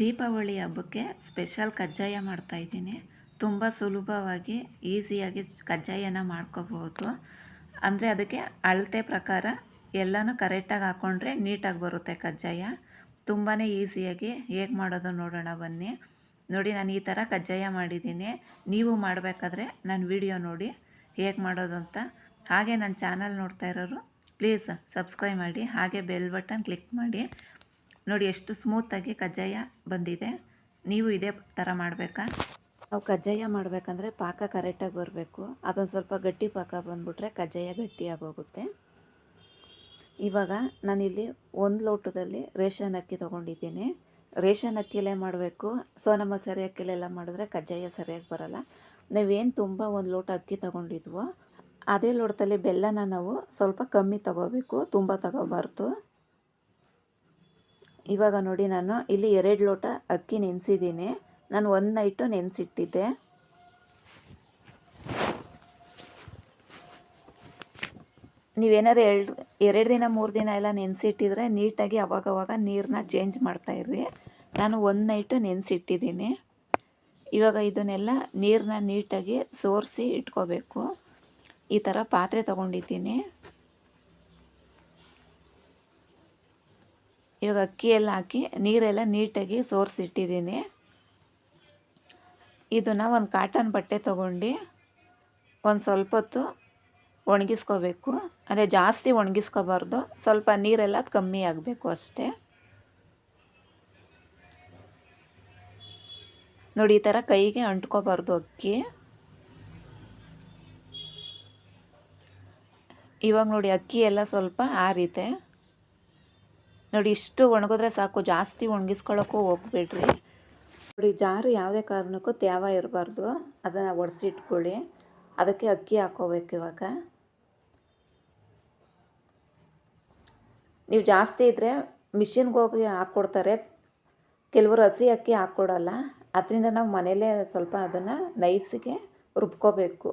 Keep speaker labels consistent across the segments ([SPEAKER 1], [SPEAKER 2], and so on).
[SPEAKER 1] ದೀಪಾವಳಿ ಹಬ್ಬಕ್ಕೆ ಸ್ಪೆಷಲ್ ಕಜ್ಜಾಯ ಮಾಡ್ತಾಯಿದ್ದೀನಿ ತುಂಬ ಸುಲಭವಾಗಿ, ಈಸಿಯಾಗಿ ಕಜ್ಜಾಯನ ಮಾಡ್ಕೋಬಹುದು ಅಂದರೆ ಅದಕ್ಕೆ ಅಳತೆ ಪ್ರಕಾರ ಎಲ್ಲನೂ ಕರೆಕ್ಟಾಗಿ ಹಾಕ್ಕೊಂಡ್ರೆ ನೀಟಾಗಿ ಬರುತ್ತೆ ಕಜ್ಜಾಯ. ತುಂಬಾ ಈಸಿಯಾಗಿ ಹೇಗೆ ಮಾಡೋದು ನೋಡೋಣ ಬನ್ನಿ. ನೋಡಿ, ನಾನು ಈ ಥರ ಕಜ್ಜಾಯ ಮಾಡಿದ್ದೀನಿ. ನೀವು ಮಾಡಬೇಕಾದ್ರೆ ನಾನು ವಿಡಿಯೋ ನೋಡಿ ಹೇಗೆ ಮಾಡೋದು ಅಂತ. ಹಾಗೆ ನನ್ನ ಚಾನಲ್ ನೋಡ್ತಾ ಇರೋರು, ಪ್ಲೀಸ್ ಸಬ್ಸ್ಕ್ರೈಬ್ ಮಾಡಿ, ಹಾಗೆ ಬೆಲ್ ಬಟನ್ ಕ್ಲಿಕ್ ಮಾಡಿ. ನೋಡಿ ಎಷ್ಟು ಸ್ಮೂತಾಗಿ ಕಜ್ಜಾಯ ಬಂದಿದೆ. ನೀವು ಇದೇ ಥರ ಮಾಡಬೇಕಾ? ನಾವು ಕಜ್ಜಾಯ ಮಾಡಬೇಕಂದ್ರೆ ಪಾಕ ಕರೆಕ್ಟಾಗಿ ಬರಬೇಕು. ಅದೊಂದು ಸ್ವಲ್ಪ ಗಟ್ಟಿ ಪಾಕ ಬಂದ್ಬಿಟ್ರೆ ಕಜ್ಜಾಯ ಗಟ್ಟಿಯಾಗಿ ಹೋಗುತ್ತೆ ಇವಾಗ ನಾನಿಲ್ಲಿ ಒಂದು ಲೋಟದಲ್ಲಿ ರೇಷನ್ ಅಕ್ಕಿ ತೊಗೊಂಡಿದ್ದೀನಿ. ರೇಷನ್ ಅಕ್ಕಿಲೇ ಮಾಡಬೇಕು. ಸೋನಮ್ಮ ಸರಿ ಅಕ್ಕಿಲೆಲ್ಲ ಮಾಡಿದ್ರೆ ಕಜ್ಜಾಯ ಸರಿಯಾಗಿ ಬರಲ್ಲ. ನಾವೇನು ತುಂಬ ಒಂದು ಲೋಟ ಅಕ್ಕಿ ತೊಗೊಂಡಿದ್ವೋ, ಅದೇ ಲೋಟದಲ್ಲಿ ಬೆಲ್ಲನ ನಾವು ಸ್ವಲ್ಪ ಕಮ್ಮಿ ತಗೋಬೇಕು. ತುಂಬ ತಗೋಬಾರ್ದು. ಇವಾಗ ನೋಡಿ ನಾನು ಇಲ್ಲಿ ಎರಡು ಲೋಟ ಅಕ್ಕಿ ನೆನೆಸಿದ್ದೀನಿ. ನಾನು ಒಂದು ನೈಟು ನೆನೆಸಿಟ್ಟಿದ್ದೆ. ನೀವೇನಾದ್ರು ಎರಡು ಎರಡು ದಿನ, ಮೂರು ದಿನ ಎಲ್ಲ ನೆನೆಸಿಟ್ಟಿದ್ರೆ ನೀಟಾಗಿ ಅವಾಗವಾಗ ನೀರನ್ನ ಚೇಂಜ್ ಮಾಡ್ತಾಯಿರ್ರಿ ನಾನು ಒಂದು ನೈಟು ನೆನೆಸಿಟ್ಟಿದ್ದೀನಿ. ಇವಾಗ ಇದನ್ನೆಲ್ಲ ನೀರನ್ನ ನೀಟಾಗಿ ಸೋರಿಸಿ ಇಟ್ಕೋಬೇಕು. ಈ ಥರ ಪಾತ್ರೆ ತೊಗೊಂಡಿದ್ದೀನಿ. ಇವಾಗ ಅಕ್ಕಿಯೆಲ್ಲ ಹಾಕಿ ನೀರೆಲ್ಲ ನೀಟಾಗಿ ಸೋರಿಸಿಟ್ಟಿದ್ದೀನಿ. ಇದನ್ನು ಒಂದು ಕಾಟನ್ ಬಟ್ಟೆ ತೊಗೊಂಡು ಒಂದು ಸ್ವಲ್ಪ ಹೊತ್ತು ಒಣಗಿಸ್ಕೋಬೇಕು. ಅಂದರೆ ಜಾಸ್ತಿ ಒಣಗಿಸ್ಕೋಬಾರ್ದು. ಸ್ವಲ್ಪ ನೀರೆಲ್ಲ ಕಮ್ಮಿ ಆಗಬೇಕು ಅಷ್ಟೇ. ನೋಡಿ, ಈ ಥರ ಕೈಗೆ ಅಂಟ್ಕೋಬಾರ್ದು ಅಕ್ಕಿ. ಇವಾಗ ನೋಡಿ ಅಕ್ಕಿ ಎಲ್ಲ ಸ್ವಲ್ಪ ಆರಿದೆ ನೋಡಿ, ಇಷ್ಟು ಒಣಗಿದ್ರೆ ಸಾಕು, ಜಾಸ್ತಿ ಒಣಗಿಸ್ಕೊಳ್ಳೋಕ್ಕೂ ಹೋಗ್ಬೇಡ್ರಿ. ನೋಡಿ, ಜಾರು ಯಾವುದೇ ಕಾರಣಕ್ಕೂ ತ್ಯಾವ ಇರಬಾರ್ದು. ಅದನ್ನು ಒಡಿಸಿಟ್ಕೊಳ್ಳಿ. ಅದಕ್ಕೆ ಅಕ್ಕಿ ಹಾಕೋಬೇಕು ಇವಾಗ. ನೀವು ಜಾಸ್ತಿ ಇದ್ದರೆ ಮಿಷಿನ್ಗೆ ಹೋಗಿ ಹಾಕ್ಕೊಡ್ತಾರೆ ಕೆಲವರು ಹಸಿ ಅಕ್ಕಿ ಹಾಕ್ಕೊಡಲ್ಲ ಅದರಿಂದ ನಾವು ಮನೆಯಲ್ಲೇ ಸ್ವಲ್ಪ ಅದನ್ನು ನೈಸಿಗೆ ರುಬ್ಕೋಬೇಕು.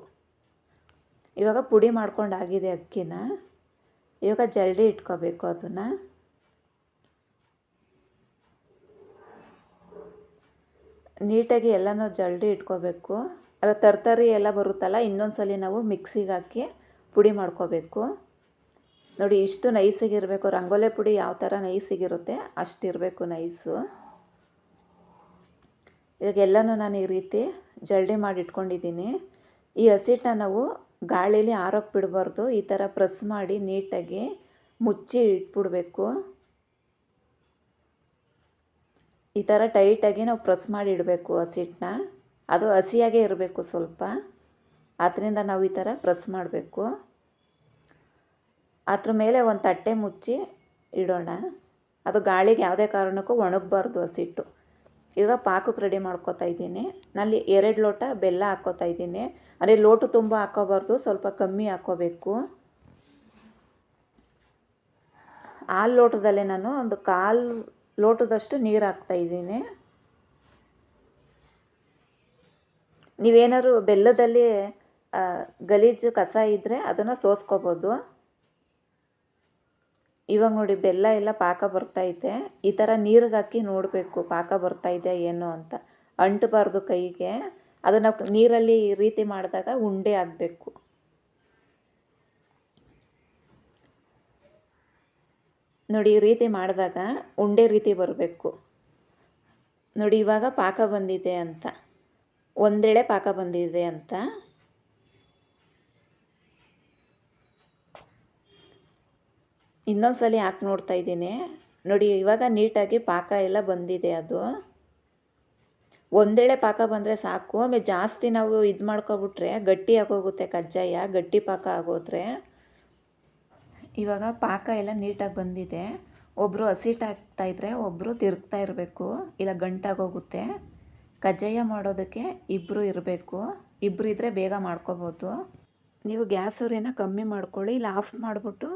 [SPEAKER 1] ಇವಾಗ ಪುಡಿ ಮಾಡ್ಕೊಂಡಾಗಿದೆ ಅಕ್ಕಿನ. ಇವಾಗ ಜಲ್ದಿ ಇಟ್ಕೋಬೇಕು ಅದನ್ನು. ನೀಟಾಗಿ ಎಲ್ಲನೂ ಜಲ್ದಿ ಇಟ್ಕೋಬೇಕು. ಅಲ್ಲ, ತರ್ತರಿ ಎಲ್ಲ ಬರುತ್ತಲ್ಲ ಇನ್ನೊಂದು ಸಲ ನಾವು ಮಿಕ್ಸಿಗೆ ಹಾಕಿ ಪುಡಿ ಮಾಡ್ಕೋಬೇಕು. ನೋಡಿ, ಇಷ್ಟು ನೈಸಿಗಿರಬೇಕು. ರಂಗೋಲೆ ಪುಡಿ ಯಾವ ಥರ ನೈಸಿಗಿರುತ್ತೆ ಅಷ್ಟಿರಬೇಕು ನೈಸು. ಇವಾಗ ಎಲ್ಲನೂ ನಾನು ಈ ರೀತಿ ಜಲ್ಡಿ ಮಾಡಿ ಇಟ್ಕೊಂಡಿದ್ದೀನಿ. ಈ ಹಸಿಟ್ಟನ್ನ ನಾವು ಗಾಳೀಲಿ ಆರೋಕ್ಕೆ ಬಿಡಬಾರ್ದು. ಈ ಥರ ಪ್ರೆಸ್ ಮಾಡಿ ನೀಟಾಗಿ ಮುಚ್ಚಿ ಇಟ್ಬಿಡ್ಬೇಕು. ಈ ಥರ ಟೈಟಾಗಿ ನಾವು ಪ್ರೆಸ್ ಮಾಡಿ ಇಡಬೇಕು ಹಸಿಟ್ಟನ್ನ ಅದು ಹಸಿಯಾಗೇ ಇರಬೇಕು ಸ್ವಲ್ಪ. ಅದರಿಂದ ನಾವು ಈ ಥರ ಪ್ರೆಸ್ ಮಾಡಬೇಕು. ಅದ್ರ ಮೇಲೆ ಒಂದು ತಟ್ಟೆ ಮುಚ್ಚಿ ಇಡೋಣ. ಅದು ಗಾಳಿಗೆ ಯಾವುದೇ ಕಾರಣಕ್ಕೂ ಒಣಗಬಾರ್ದು ಹಸಿಟ್ಟು ಈಗ ಪಾಕಕ್ಕೆ ರೆಡಿ ಮಾಡ್ಕೋತಾ ಇದ್ದೀನಿ. ನಲ್ಲಿ ಎರಡು ಲೋಟ ಬೆಲ್ಲ ಹಾಕೋತಾ ಇದ್ದೀನಿ. ಅಂದರೆ ಲೋಟು ತುಂಬ ಹಾಕೋಬಾರ್ದು, ಸ್ವಲ್ಪ ಕಮ್ಮಿ ಹಾಕ್ಕೋಬೇಕು ಹಾಲು ಲೋಟದಲ್ಲೇ ನಾನು ಒಂದು ಕಾಲು ಲೋಟದಷ್ಟು ನೀರು ಹಾಕ್ತಾಯಿದ್ದೀನಿ ನೀವೇನಾದ್ರು ಬೆಲ್ಲದಲ್ಲಿ ಗಲೀಜು ಕಸ ಇದ್ದರೆ ಅದನ್ನು ಸೋಸ್ಕೋಬೋದು. ಇವಾಗ ನೋಡಿ ಬೆಲ್ಲ ಎಲ್ಲ ಪಾಕ ಬರ್ತೈತೆ ಈ ಥರ ನೀರಿಗೆ ಹಾಕಿ ನೋಡಬೇಕು ಪಾಕ ಬರ್ತಾಯಿದೆ ಏನು ಅಂತ. ಅಂಟಬಾರ್ದು ಕೈಗೆ. ಅದನ್ನು ನೀರಲ್ಲಿ ಈ ರೀತಿ ಮಾಡಿದಾಗ ಉಂಡೆ ಆಗಬೇಕು. ನೋಡಿ, ಈ ರೀತಿ ಮಾಡಿದಾಗ ಉಂಡೆ ರೀತಿ ಬರಬೇಕು. ನೋಡಿ, ಇವಾಗ ಪಾಕ ಬಂದಿದೆ ಅಂತ. ಒಂದೆಳೆ ಪಾಕ ಬಂದಿದೆ ಅಂತ. ಇನ್ನೊಂದು ಸಲ ಹಾಕಿ ನೋಡ್ತಾ ಇದ್ದೀನಿ. ನೋಡಿ, ಇವಾಗ ನೀಟಾಗಿ ಪಾಕ ಎಲ್ಲ ಬಂದಿದೆ ಅದು. ಒಂದೆಳೆ ಪಾಕ ಬಂದರೆ ಸಾಕು. ಆಮೇಲೆ ಜಾಸ್ತಿ ನಾವು ಇದು ಮಾಡ್ಕೊಬಿಟ್ರೆ ಗಟ್ಟಿ ಆಗೋಗುತ್ತೆ ಕಜ್ಜಾಯ, ಗಟ್ಟಿ ಪಾಕ ಆಗೋದ್ರೆ. ಇವಾಗ ಪಾಕ ಎಲ್ಲ ನೀಟಾಗಿ ಬಂದಿದೆ. ಒಬ್ಬರು ಹಸಿಟ್ಟು ಹಾಕ್ತಾಯಿದ್ರೆ ಒಬ್ಬರು ತಿರುಗ್ತಾ ಇರಬೇಕು. ಇಲ್ಲ ಗಂಟಾಗೋಗುತ್ತೆ ಕಜ್ಜಾಯ ಮಾಡೋದಕ್ಕೆ ಇಬ್ಬರು ಇರಬೇಕು. ಇಬ್ಬರು ಇದ್ದರೆ ಬೇಗ ಮಾಡ್ಕೋಬೋದು. ನೀವು ಗ್ಯಾಸ್ ಉರಿನ ಕಮ್ಮಿ ಮಾಡ್ಕೊಳ್ಳಿ, ಇಲ್ಲ ಆಫ್ ಮಾಡಿಬಿಟ್ಟು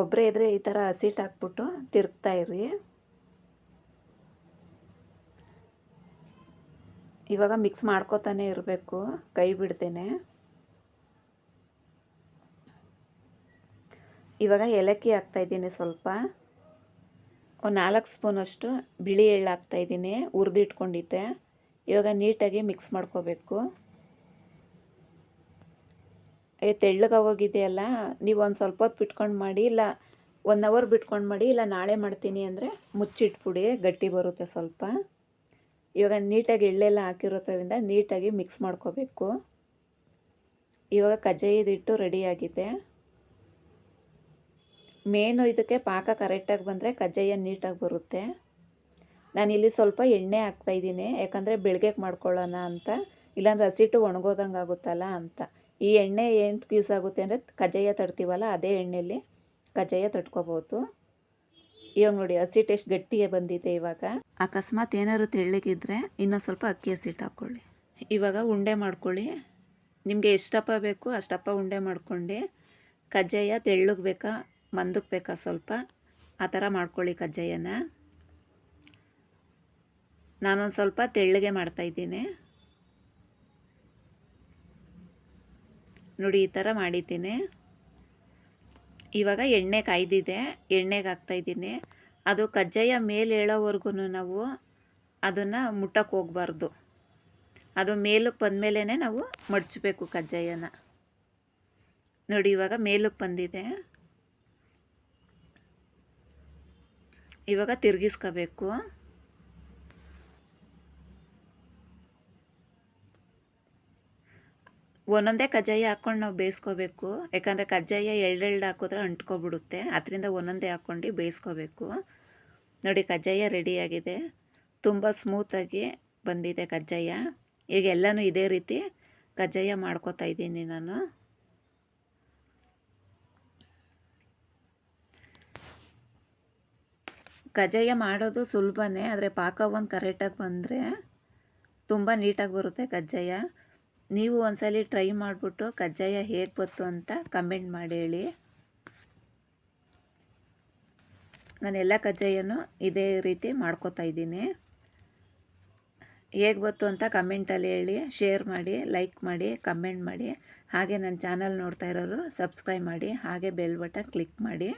[SPEAKER 1] ಒಬ್ಬರೇ ಇದ್ದರೆ ಈ ಥರ ಹಸಿಟ್ಟು ಹಾಕ್ಬಿಟ್ಟು ತಿರುಗ್ತಾ ಇರಿ. ಇವಾಗ ಮಿಕ್ಸ್ ಮಾಡ್ಕೋತಾನೆ ಇರಬೇಕು. ಕೈ ಬಿಡ್ತೇನೆ. ಇವಾಗ ಏಲಕ್ಕಿ ಹಾಕ್ತಾಯಿದ್ದೀನಿ ಸ್ವಲ್ಪ. ಒಂದು ನಾಲ್ಕು ಸ್ಪೂನಷ್ಟು ಬಿಳಿ ಎಳ್ಳು ಹಾಕ್ತಾಯಿದ್ದೀನಿ ಹುರಿದಿಟ್ಕೊಂಡಿದ್ದೆ ಇವಾಗ ನೀಟಾಗಿ ಮಿಕ್ಸ್ ಮಾಡ್ಕೋಬೇಕು. ತೆಳ್ಳಗಾಗೋಗಿದೆಯಲ್ಲ ನೀವು ಒಂದು ಸ್ವಲ್ಪ ಹೊತ್ತು ಬಿಟ್ಕೊಂಡು ಮಾಡಿ, ಇಲ್ಲ ಒನ್ ಅವರ್ ಬಿಟ್ಕೊಂಡು ಮಾಡಿ, ಇಲ್ಲ ನಾಳೆ ಮಾಡ್ತೀನಿ ಅಂದರೆ ಮುಚ್ಚಿಟ್ಬಿಡಿ, ಗಟ್ಟಿ ಬರುತ್ತೆ ಸ್ವಲ್ಪ. ಇವಾಗ ನೀಟಾಗಿ ಎಳ್ಳೆಲ್ಲ ಹಾಕಿರೋದ್ರಿಂದ ನೀಟಾಗಿ ಮಿಕ್ಸ್ ಮಾಡ್ಕೋಬೇಕು. ಇವಾಗ ಕಜ್ಜಾಯದಿಟ್ಟು ರೆಡಿಯಾಗಿದೆ ಮೇನು ಇದಕ್ಕೆ ಪಾಕ ಕರೆಕ್ಟಾಗಿ ಬಂದರೆ ಕಜ್ಜಾಯ ನೀಟಾಗಿ ಬರುತ್ತೆ. ನಾನಿಲ್ಲಿ ಸ್ವಲ್ಪ ಎಣ್ಣೆ ಹಾಕ್ತಾಯಿದ್ದೀನಿ ಯಾಕಂದರೆ ಬೆಳಗ್ಗೆಗೆ ಮಾಡ್ಕೊಳ್ಳೋಣ ಅಂತ. ಇಲ್ಲಾಂದ್ರೆ ಹಸಿಟ್ಟು ಒಣಗೋದಂಗೆ ಆಗುತ್ತಲ್ಲ ಅಂತ. ಈ ಎಣ್ಣೆ ಏನು ಯೂಸ್ ಆಗುತ್ತೆ ಅಂದರೆ ಕಜ್ಜಾಯ ತಡ್ತೀವಲ್ಲ ಅದೇ ಎಣ್ಣೆಯಲ್ಲಿ ಕಜ್ಜಾಯ ತಟ್ಕೋಬೋದು. ಇವಾಗ ನೋಡಿ ಹಸಿಟ್ಟು ಎಷ್ಟು ಗಟ್ಟಿಗೆ ಬಂದಿದೆ ಇವಾಗ. ಅಕಸ್ಮಾತ್ ಏನಾದ್ರು ತೆಳ್ಳಗಿದ್ರೆ ಇನ್ನೊಂದು ಸ್ವಲ್ಪ ಅಕ್ಕಿ ಹಸಿಟ್ಟು ಹಾಕ್ಕೊಳ್ಳಿ ಇವಾಗ ಉಂಡೆ ಮಾಡ್ಕೊಳ್ಳಿ. ನಿಮಗೆ ಎಷ್ಟಪ್ಪ ಬೇಕು ಅಷ್ಟಪ್ಪ ಉಂಡೆ ಮಾಡ್ಕೊಂಡು ಕಜ್ಜಾಯ ತೆಳ್ಳಗೆ ಬೇಕಾ ಮಂದಕ್ಕೆ ಬೇಕಾ ಸ್ವಲ್ಪ? ಆ ಥರ ಮಾಡ್ಕೊಳ್ಳಿ ಕಜ್ಜಾಯನ. ನಾನೊಂದು ಸ್ವಲ್ಪ ತೆಳ್ಳಗೆ ಮಾಡ್ತಾಯಿದ್ದೀನಿ ನೋಡಿ, ಈ ಥರ ಮಾಡಿದ್ದೀನಿ. ಇವಾಗ ಎಣ್ಣೆ ಕಾಯ್ದಿದೆ. ಎಣ್ಣೆಗೆ ಹಾಕ್ತಾಯಿದ್ದೀನಿ ಅದು ಕಜ್ಜಾಯ ಮೇಲೆ ಹೇಳೋವರೆಗೂ ನಾವು ಅದನ್ನು ಮುಟ್ಟಕ್ಕೆ ಹೋಗ್ಬಾರ್ದು. ಅದು ಮೇಲಕ್ಕೆ ಬಂದಮೇಲೆ ನಾವು ಮಡಚಬೇಕು ಕಜ್ಜಾಯನ. ನೋಡಿ, ಇವಾಗ ಮೇಲಕ್ಕೆ ಬಂದಿದೆ. ಇವಾಗ ತಿರುಗಿಸ್ಕೋಬೇಕು. ಒಂದೊಂದೇ ಕಜ್ಜಾಯ ಹಾಕ್ಕೊಂಡು ನಾವು ಬೇಯಿಸ್ಕೋಬೇಕು. ಯಾಕಂದರೆ ಕಜ್ಜಾಯ ಎಳ್ಳೆಳ್ಳು ಹಾಕಿದ್ರೆ ಅಂಟ್ಕೊಬಿಡುತ್ತೆ. ಅದರಿಂದ ಒಂದೊಂದೇ ಹಾಕ್ಕೊಂಡು ಬೇಯಿಸ್ಕೋಬೇಕು. ನೋಡಿ, ಕಜ್ಜಾಯ ರೆಡಿಯಾಗಿದೆ ತುಂಬ ಸ್ಮೂತಾಗಿ ಬಂದಿದೆ ಕಜ್ಜಾಯ. ಈಗ ಎಲ್ಲನೂ ಇದೇ ರೀತಿ ಕಜ್ಜಾಯ ಮಾಡ್ಕೋತಾ ಇದ್ದೀನಿ ನಾನು. ಕಜ್ಜಾಯ ಮಾಡೋದು ಸುಲಭನೇ, ಆದರೆ ಪಾಕ ಒಂದು ಕರೆಕ್ಟಾಗಿ ಬಂದರೆ ತುಂಬ ನೀಟಾಗಿ ಬರುತ್ತೆ ಕಜ್ಜಾಯ. ನೀವು ಒಂದ್ಸಲ ಟ್ರೈ ಮಾಡಿಬಿಟ್ಟು ಕಜ್ಜಾಯ ಹೇಗೆ ಬಂತು ಅಂತ ಕಮೆಂಟ್ ಮಾಡಿ ಹೇಳಿ. ನಾನು ಎಲ್ಲ ಕಜ್ಜಾಯನೂ ಇದೇ ರೀತಿ ಮಾಡ್ಕೋತಾ ಇದ್ದೀನಿ. ಹೇಗೆ ಬಂತು ಅಂತ ಕಮೆಂಟಲ್ಲಿ ಹೇಳಿ ಶೇರ್ ಮಾಡಿ ಲೈಕ್ ಮಾಡಿ ಕಮೆಂಟ್ ಮಾಡಿ. ಹಾಗೆ ನನ್ನ ಚಾನಲ್ ನೋಡ್ತಾ ಇರೋರು ಸಬ್ಸ್ಕ್ರೈಬ್ ಮಾಡಿ, ಹಾಗೆ ಬೆಲ್ ಬಟನ್ ಕ್ಲಿಕ್ ಮಾಡಿ.